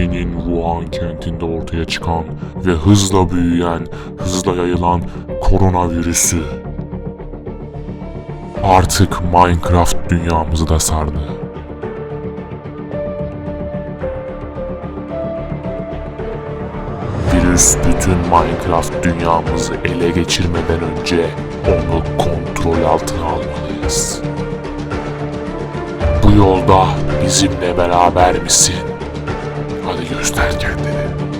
Çin'in Wuhan kentinde ortaya çıkan ve hızla büyüyen, hızla yayılan koronavirüsü. Artık Minecraft dünyamızı da sardı. Virüs bütün Minecraft dünyamızı ele geçirmeden önce onu kontrol altına almalıyız. Bu yolda bizimle beraber misin? Hadi göster kendini.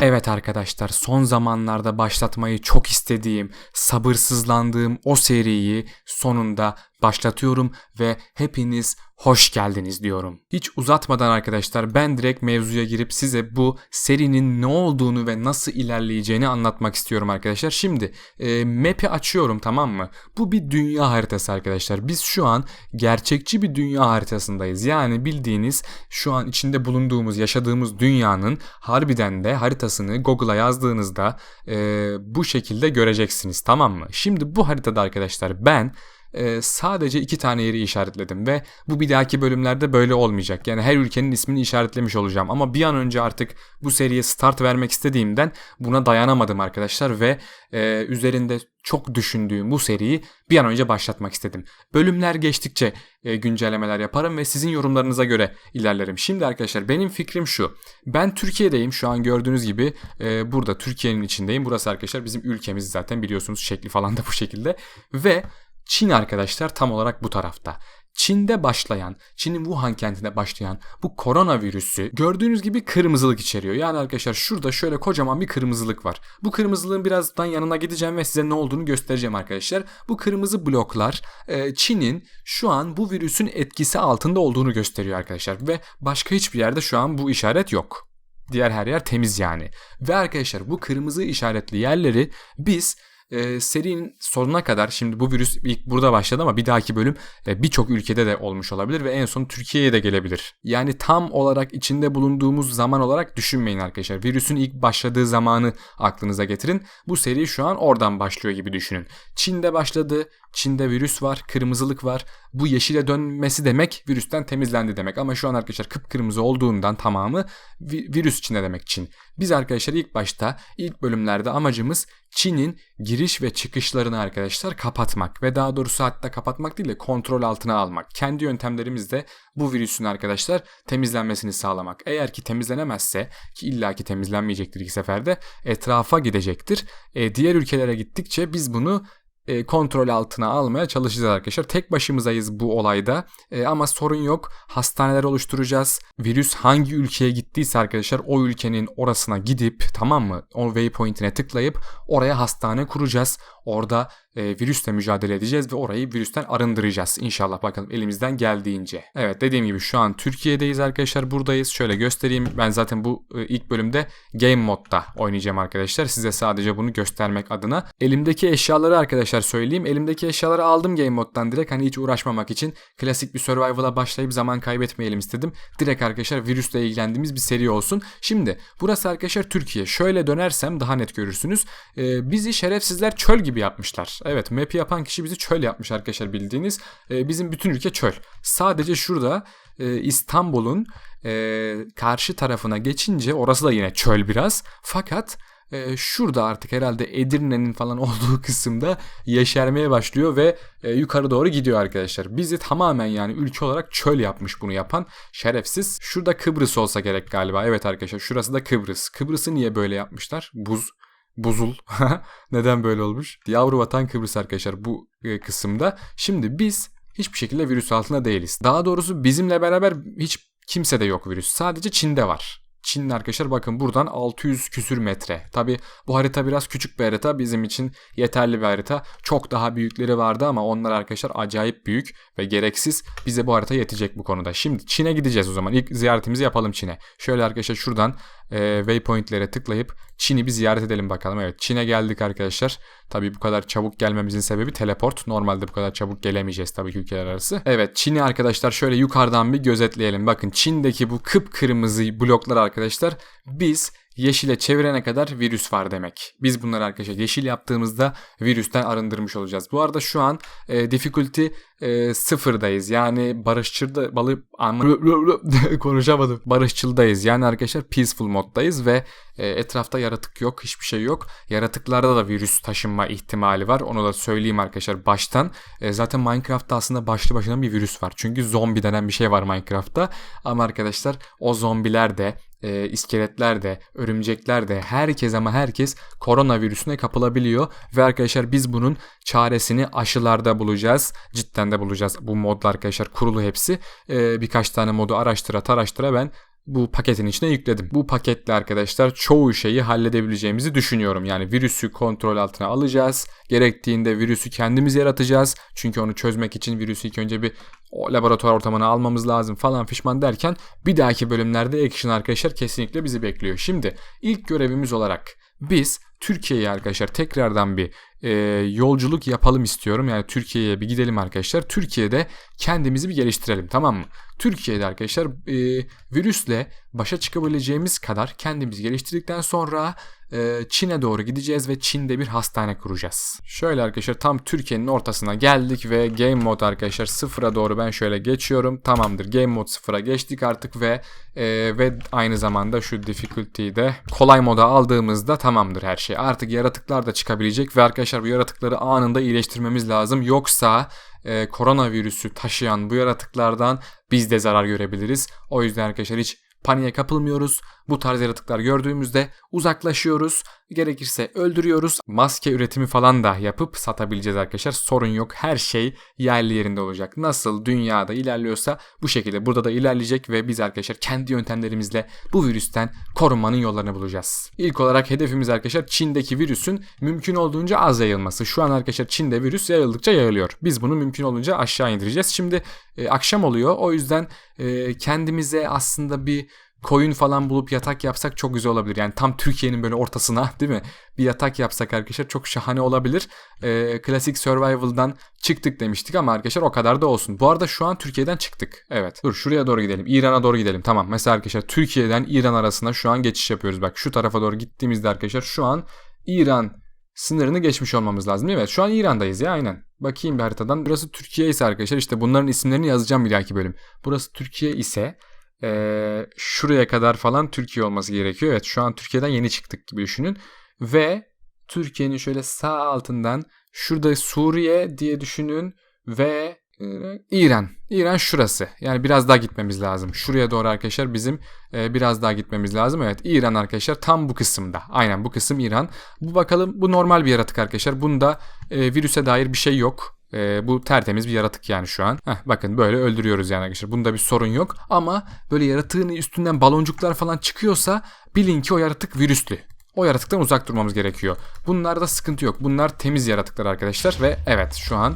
Evet arkadaşlar son zamanlarda başlatmayı çok istediğim, sabırsızlandığım o seriyi sonunda başlatıyorum ve hepiniz hoş geldiniz diyorum. Hiç uzatmadan arkadaşlar ben direkt mevzuya girip size bu serinin ne olduğunu ve nasıl ilerleyeceğini anlatmak istiyorum arkadaşlar. Şimdi e, map'i açıyorum tamam mı? Bu bir dünya haritası arkadaşlar. Biz şu an gerçekçi bir dünya haritasındayız. Yani bildiğiniz şu an içinde bulunduğumuz, yaşadığımız dünyanın harbiden de haritasını Google'a yazdığınızda e, bu şekilde göreceksiniz tamam mı? Şimdi bu haritada arkadaşlar ben e, sadece iki tane yeri işaretledim ve bu bir dahaki bölümlerde böyle olmayacak. Yani her ülkenin ismini işaretlemiş olacağım ama bir an önce artık bu seriye start vermek istediğimden buna dayanamadım arkadaşlar ve e, üzerinde çok düşündüğüm bu seriyi bir an önce başlatmak istedim. Bölümler geçtikçe e, güncellemeler yaparım ve sizin yorumlarınıza göre ilerlerim. Şimdi arkadaşlar benim fikrim şu. Ben Türkiye'deyim şu an gördüğünüz gibi e, burada Türkiye'nin içindeyim. Burası arkadaşlar bizim ülkemiz zaten biliyorsunuz şekli falan da bu şekilde ve Çin arkadaşlar tam olarak bu tarafta. Çin'de başlayan, Çin'in Wuhan kentinde başlayan bu koronavirüsü gördüğünüz gibi kırmızılık içeriyor. Yani arkadaşlar şurada şöyle kocaman bir kırmızılık var. Bu kırmızılığın birazdan yanına gideceğim ve size ne olduğunu göstereceğim arkadaşlar. Bu kırmızı bloklar e, Çin'in şu an bu virüsün etkisi altında olduğunu gösteriyor arkadaşlar. Ve başka hiçbir yerde şu an bu işaret yok. Diğer her yer temiz yani. Ve arkadaşlar bu kırmızı işaretli yerleri biz e, serinin sonuna kadar şimdi bu virüs ilk burada başladı ama bir dahaki bölüm e, birçok ülkede de olmuş olabilir ve en son Türkiye'ye de gelebilir. Yani tam olarak içinde bulunduğumuz zaman olarak düşünmeyin arkadaşlar. Virüsün ilk başladığı zamanı aklınıza getirin. Bu seri şu an oradan başlıyor gibi düşünün. Çin'de başladı. Çin'de virüs var, kırmızılık var. Bu yeşile dönmesi demek virüsten temizlendi demek. Ama şu an arkadaşlar kıpkırmızı olduğundan tamamı virüs içinde demek Çin. Biz arkadaşlar ilk başta ilk bölümlerde amacımız Çin'in giriş ve çıkışlarını arkadaşlar kapatmak ve daha doğrusu hatta kapatmak değil de kontrol altına almak. Kendi yöntemlerimizle bu virüsün arkadaşlar temizlenmesini sağlamak. Eğer ki temizlenemezse ki illaki temizlenmeyecektir ilk seferde etrafa gidecektir. E, diğer ülkelere gittikçe biz bunu e, kontrol altına almaya çalışacağız arkadaşlar. Tek başımızayız bu olayda e, ama sorun yok. Hastaneler oluşturacağız. Virüs hangi ülkeye gittiyse arkadaşlar o ülkenin orasına gidip tamam mı? O waypoint'ine tıklayıp oraya hastane kuracağız. Orada e, virüsle mücadele edeceğiz ve orayı virüsten arındıracağız. İnşallah bakalım elimizden geldiğince. Evet dediğim gibi şu an Türkiye'deyiz arkadaşlar buradayız. Şöyle göstereyim. Ben zaten bu e, ilk bölümde game modda oynayacağım arkadaşlar. Size sadece bunu göstermek adına. Elimdeki eşyaları arkadaşlar söyleyeyim. Elimdeki eşyaları aldım game moddan direkt. Hani hiç uğraşmamak için klasik bir survival'a başlayıp zaman kaybetmeyelim istedim. Direkt arkadaşlar virüsle ilgilendiğimiz bir seri olsun. Şimdi burası arkadaşlar Türkiye. Şöyle dönersem daha net görürsünüz. Ee, bizi şerefsizler çöl gibi yapmışlar. Evet map'i yapan kişi bizi çöl yapmış arkadaşlar bildiğiniz. E, bizim bütün ülke çöl. Sadece şurada e, İstanbul'un e, karşı tarafına geçince orası da yine çöl biraz. Fakat e, şurada artık herhalde Edirne'nin falan olduğu kısımda yeşermeye başlıyor ve e, yukarı doğru gidiyor arkadaşlar. Bizi tamamen yani ülke olarak çöl yapmış bunu yapan şerefsiz. Şurada Kıbrıs olsa gerek galiba. Evet arkadaşlar şurası da Kıbrıs. Kıbrıs'ı niye böyle yapmışlar? Buz buzul. Neden böyle olmuş? Yavru vatan Kıbrıs arkadaşlar bu e, kısımda. Şimdi biz hiçbir şekilde virüs altında değiliz. Daha doğrusu bizimle beraber hiç kimse de yok virüs. Sadece Çin'de var. Çinli arkadaşlar bakın buradan 600 küsür metre. Tabi bu harita biraz küçük bir harita bizim için yeterli bir harita. Çok daha büyükleri vardı ama onlar arkadaşlar acayip büyük ve gereksiz. Bize bu harita yetecek bu konuda. Şimdi Çin'e gideceğiz o zaman. İlk ziyaretimizi yapalım Çin'e. Şöyle arkadaşlar şuradan e, waypointlere tıklayıp Çin'i bir ziyaret edelim bakalım. Evet Çin'e geldik arkadaşlar. Tabi bu kadar çabuk gelmemizin sebebi teleport. Normalde bu kadar çabuk gelemeyeceğiz tabii ki ülkeler arası. Evet Çin'i arkadaşlar şöyle yukarıdan bir gözetleyelim. Bakın Çin'deki bu kıpkırmızı bloklar arkadaşlar biz yeşile çevirene kadar virüs var demek. Biz bunları arkadaşlar yeşil yaptığımızda virüsten arındırmış olacağız. Bu arada şu an e, difficulty e, sıfırdayız. Yani barışçılda balı konuşamadım. Barışçıldayız. Yani arkadaşlar peaceful moddayız ve e, etrafta yaratık yok, hiçbir şey yok. Yaratıklarda da virüs taşınma ihtimali var. Onu da söyleyeyim arkadaşlar baştan. E, zaten Minecraft'ta aslında başlı başına bir virüs var. Çünkü zombi denen bir şey var Minecraft'ta. Ama arkadaşlar o zombiler de e, iskeletler de, örümcekler de herkes ama herkes koronavirüsüne kapılabiliyor. Ve arkadaşlar biz bunun çaresini aşılarda bulacağız. Cidden de bulacağız. Bu modlar arkadaşlar kurulu hepsi. E, birkaç tane modu araştıra taraştıra ben bu paketin içine yükledim. Bu paketle arkadaşlar çoğu şeyi halledebileceğimizi düşünüyorum. Yani virüsü kontrol altına alacağız. Gerektiğinde virüsü kendimiz yaratacağız. Çünkü onu çözmek için virüsü ilk önce bir o laboratuvar ortamına almamız lazım falan fişman derken bir dahaki bölümlerde Action arkadaşlar kesinlikle bizi bekliyor. Şimdi ilk görevimiz olarak biz Türkiye'ye arkadaşlar tekrardan bir e, yolculuk yapalım istiyorum. Yani Türkiye'ye bir gidelim arkadaşlar. Türkiye'de kendimizi bir geliştirelim tamam mı? Türkiye'de arkadaşlar e, virüsle başa çıkabileceğimiz kadar kendimizi geliştirdikten sonra e, Çin'e doğru gideceğiz ve Çin'de bir hastane kuracağız. Şöyle arkadaşlar tam Türkiye'nin ortasına geldik ve Game Mode arkadaşlar sıfıra doğru ben şöyle geçiyorum. Tamamdır Game Mode sıfıra geçtik artık ve e, ve aynı zamanda şu difficulty'yi de kolay moda aldığımızda tamamdır her şey. Artık yaratıklar da çıkabilecek ve arkadaşlar bu yaratıkları anında iyileştirmemiz lazım. Yoksa e, koronavirüsü taşıyan bu yaratıklardan biz de zarar görebiliriz. O yüzden arkadaşlar hiç paniğe kapılmıyoruz. Bu tarz yaratıklar gördüğümüzde uzaklaşıyoruz. Gerekirse öldürüyoruz. Maske üretimi falan da yapıp satabileceğiz arkadaşlar. Sorun yok. Her şey yerli yerinde olacak. Nasıl dünyada ilerliyorsa bu şekilde burada da ilerleyecek ve biz arkadaşlar kendi yöntemlerimizle bu virüsten korunmanın yollarını bulacağız. İlk olarak hedefimiz arkadaşlar Çin'deki virüsün mümkün olduğunca az yayılması. Şu an arkadaşlar Çin'de virüs yayıldıkça yayılıyor. Biz bunu mümkün olunca aşağı indireceğiz. Şimdi e, akşam oluyor. O yüzden e, kendimize aslında bir koyun falan bulup yatak yapsak çok güzel olabilir. Yani tam Türkiye'nin böyle ortasına değil mi? Bir yatak yapsak arkadaşlar çok şahane olabilir. Ee, klasik Survival'dan çıktık demiştik ama arkadaşlar o kadar da olsun. Bu arada şu an Türkiye'den çıktık. Evet. Dur şuraya doğru gidelim. İran'a doğru gidelim. Tamam. Mesela arkadaşlar Türkiye'den İran arasında şu an geçiş yapıyoruz. Bak şu tarafa doğru gittiğimizde arkadaşlar şu an İran sınırını geçmiş olmamız lazım? Evet şu an İran'dayız ya aynen. Bakayım bir haritadan. Burası Türkiye ise arkadaşlar işte bunların isimlerini yazacağım bir dahaki bölüm. Burası Türkiye ise e, şuraya kadar falan Türkiye olması gerekiyor. Evet şu an Türkiye'den yeni çıktık gibi düşünün. Ve Türkiye'nin şöyle sağ altından şurada Suriye diye düşünün ve e, İran. İran şurası. Yani biraz daha gitmemiz lazım. Şuraya doğru arkadaşlar bizim e, biraz daha gitmemiz lazım. Evet İran arkadaşlar tam bu kısımda. Aynen bu kısım İran. Bu bakalım bu normal bir yaratık arkadaşlar. Bunda e, virüse dair bir şey yok. E, bu tertemiz bir yaratık yani şu an. Heh, bakın böyle öldürüyoruz yani arkadaşlar. Bunda bir sorun yok. Ama böyle yaratığın üstünden baloncuklar falan çıkıyorsa bilin ki o yaratık virüslü. O yaratıktan uzak durmamız gerekiyor. Bunlarda sıkıntı yok. Bunlar temiz yaratıklar arkadaşlar ve evet şu an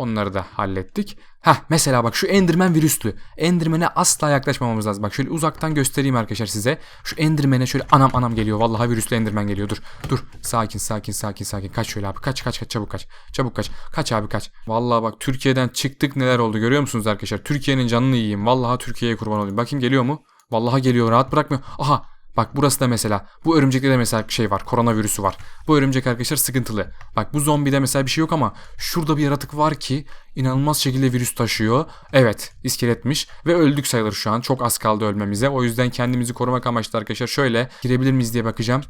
onları da hallettik. Heh mesela bak şu Enderman virüslü. Enderman'e asla yaklaşmamamız lazım. Bak şöyle uzaktan göstereyim arkadaşlar size. Şu Enderman'e şöyle anam anam geliyor. Vallahi virüslü Enderman geliyor. Dur dur. Sakin sakin sakin sakin. Kaç şöyle abi. Kaç kaç kaç çabuk kaç. Çabuk kaç. Kaç abi kaç. Vallahi bak Türkiye'den çıktık neler oldu görüyor musunuz arkadaşlar? Türkiye'nin canını yiyeyim. Vallahi Türkiye'ye kurban olayım. Bakayım geliyor mu? Vallahi geliyor. Rahat bırakmıyor. Aha Bak burası da mesela bu örümcekte de mesela şey var koronavirüsü var. Bu örümcek arkadaşlar sıkıntılı. Bak bu zombide mesela bir şey yok ama şurada bir yaratık var ki inanılmaz şekilde virüs taşıyor. Evet iskeletmiş ve öldük sayılır şu an. Çok az kaldı ölmemize. O yüzden kendimizi korumak amaçlı arkadaşlar şöyle girebilir miyiz diye bakacağım.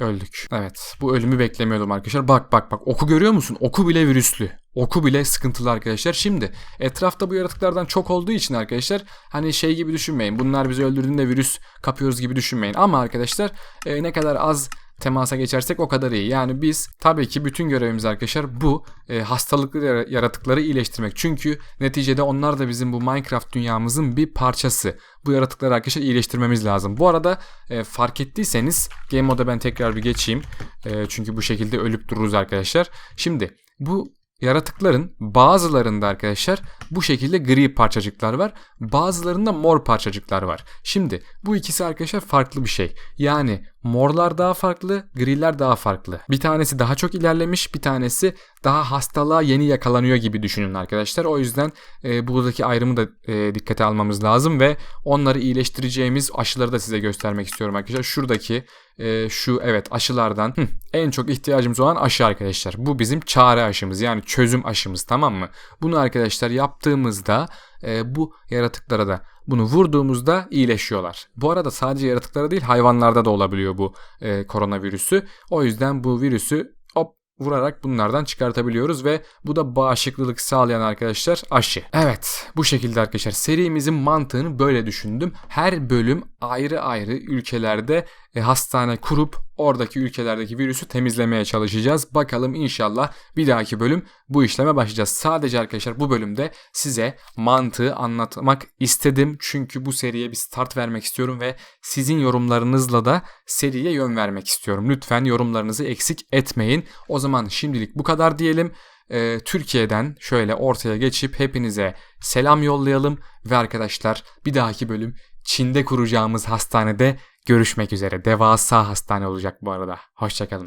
Öldük. Evet bu ölümü beklemiyordum arkadaşlar. Bak bak bak oku görüyor musun? Oku bile virüslü. Oku bile sıkıntılı arkadaşlar. Şimdi etrafta bu yaratıklardan çok olduğu için arkadaşlar hani şey gibi düşünmeyin. Bunlar bizi öldürdüğünde virüs kapıyoruz gibi düşünmeyin. Ama arkadaşlar e, ne kadar az temasa geçersek o kadar iyi. Yani biz tabii ki bütün görevimiz arkadaşlar bu e, hastalıklı yaratıkları iyileştirmek. Çünkü neticede onlar da bizim bu Minecraft dünyamızın bir parçası. Bu yaratıkları arkadaşlar iyileştirmemiz lazım. Bu arada e, fark ettiyseniz Game Mode'a ben tekrar bir geçeyim. E, çünkü bu şekilde ölüp dururuz arkadaşlar. Şimdi bu Yaratıkların bazılarında arkadaşlar bu şekilde gri parçacıklar var. Bazılarında mor parçacıklar var. Şimdi bu ikisi arkadaşlar farklı bir şey. Yani morlar daha farklı, griler daha farklı. Bir tanesi daha çok ilerlemiş, bir tanesi daha hastalığa yeni yakalanıyor gibi düşünün arkadaşlar. O yüzden e, buradaki ayrımı da e, dikkate almamız lazım ve onları iyileştireceğimiz aşıları da size göstermek istiyorum arkadaşlar. Şuradaki e, şu evet aşılardan hı, en çok ihtiyacımız olan aşı arkadaşlar. Bu bizim çare aşımız yani çözüm aşımız tamam mı? Bunu arkadaşlar yaptığımızda e, bu yaratıklara da bunu vurduğumuzda iyileşiyorlar. Bu arada sadece yaratıklara değil hayvanlarda da olabiliyor bu e, koronavirüsü. O yüzden bu virüsü hop vurarak bunlardan çıkartabiliyoruz ve bu da bağışıklılık sağlayan arkadaşlar aşı. Evet bu şekilde arkadaşlar serimizin mantığını böyle düşündüm. Her bölüm ayrı ayrı ülkelerde e, hastane kurup oradaki ülkelerdeki virüsü temizlemeye çalışacağız. Bakalım inşallah bir dahaki bölüm bu işleme başlayacağız. Sadece arkadaşlar bu bölümde size mantığı anlatmak istedim. Çünkü bu seriye bir start vermek istiyorum ve sizin yorumlarınızla da seriye yön vermek istiyorum. Lütfen yorumlarınızı eksik etmeyin. O zaman şimdilik bu kadar diyelim. Ee, Türkiye'den şöyle ortaya geçip hepinize selam yollayalım ve arkadaşlar bir dahaki bölüm Çin'de kuracağımız hastanede görüşmek üzere. Devasa hastane olacak bu arada. Hoşçakalın.